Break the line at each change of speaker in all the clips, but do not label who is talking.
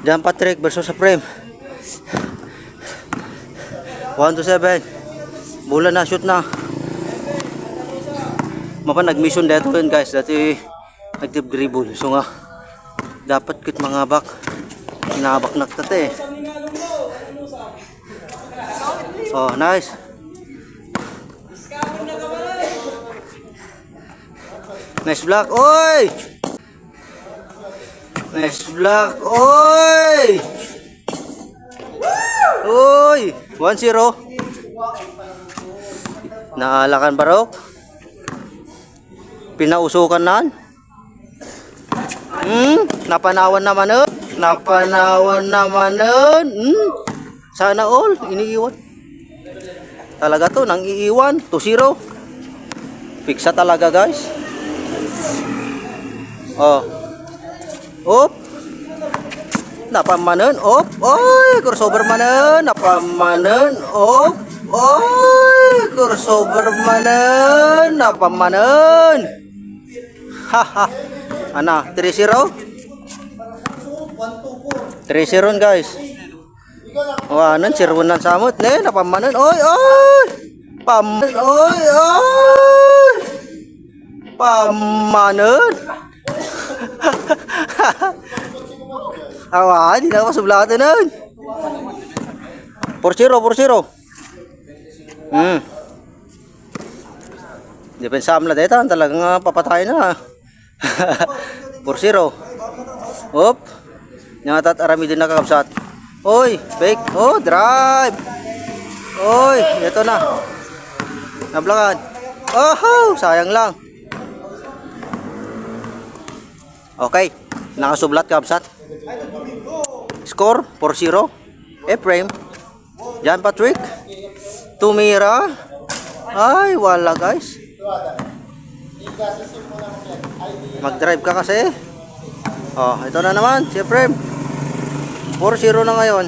John Patrick versus Supreme. 1 to 7. Bulan na, shoot na. Mapa nag-mission dito yun guys. Dati nag-tip dribble. So nga, dapat kit mga bak. Sinabak na tate. Oh, nice. Nice block. Oy! Nice block. Oy! Oy! 1-0. Naalakan barok. Pinausukan nan. Hmm, napanawan naman nun. Napanawan naman nun. Hmm. Sana all, iniiwan. Talaga to, nang iiwan. 2-0. Piksa talaga guys. Oh. Op. Napamanen. Op. Oy, crossover manen. Napamanen. Op. Oy, crossover manen. Napamanen. Haha. Ana, 3-0. 3-0 guys. Wah, nan sirwunan samot ne, napamanen. Oy, oy. Pamanen. Oy, oy. Pamanen. Awa, di na ako sublado nun. Por zero, por zero. Hmm. Depensa amla dito, talagang uh, papatay na. por zero. Op. Nangatat arami din nakakabsat. Oy, fake. Oh, drive. Oy, ito na. Nablakan. Oh, sayang lang. Okay, nakasublat kabsat. Score 4-0. Ephraim. John Patrick. Tumira. Ay, wala guys. Mag-drive ka kasi. Oh, ito na naman si Ephraim. 4-0 na ngayon.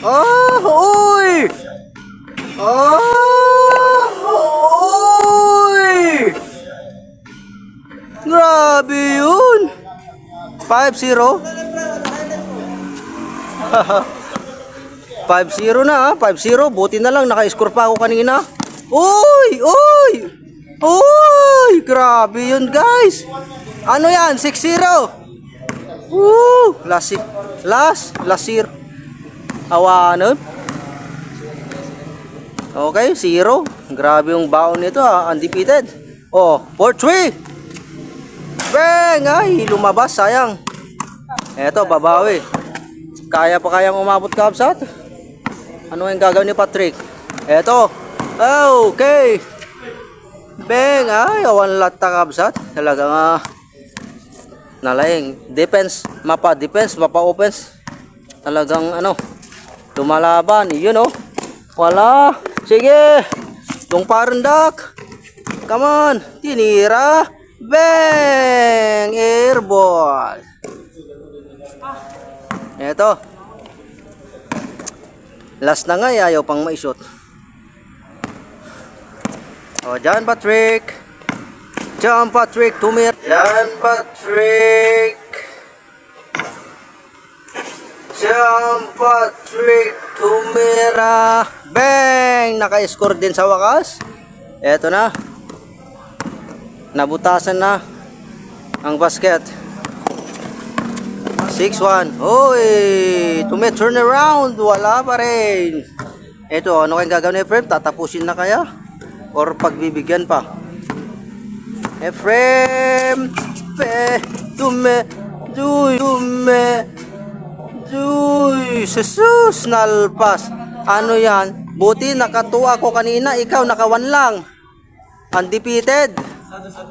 Oh, uy! Oh, Grabe yun! 5-0? 5-0 na ha, 5-0. Buti na lang, naka-score pa ako kanina. Uy! Uy! Uy! Grabe yun guys! Ano yan? 6-0! Woo! Last, last, last year. Awanan. Okay, 0. Grabe yung baon nito ha, undefeated. Oh, 4-3. Bang! Ay, lumabas, sayang. Eto, babawi. Kaya pa kayang umabot kapsat? Ano yung gagawin ni Patrick? Eto. Okay. Bang! Ay, awan lahat kapsat. Talaga nga. Nalaing. Defense, mapa defense, mapa offense. Talagang ano, lumalaban. Yun oh. Wala. Sige. Yung parendak. Come on. Tinira. Bang! Airball. Eto. Last na nga, eh, ayaw pang maisot. O, John Patrick. John Patrick, tumir. John Patrick. John Patrick, tumira. Bang! Naka-score din sa wakas. Eto na. Nabutasan na ang basket. 6-1. Hoy! Tumi turn around. Wala pa rin. Ito, ano kayong gagawin Efrem? Tatapusin na kaya? Or pagbibigyan pa? Efrem! Pe! Tume! Duy! Tume! Duy! Jesus! Nalpas! Ano yan? Buti nakatuwa ko kanina. Ikaw nakawan lang. Undefeated. 他的身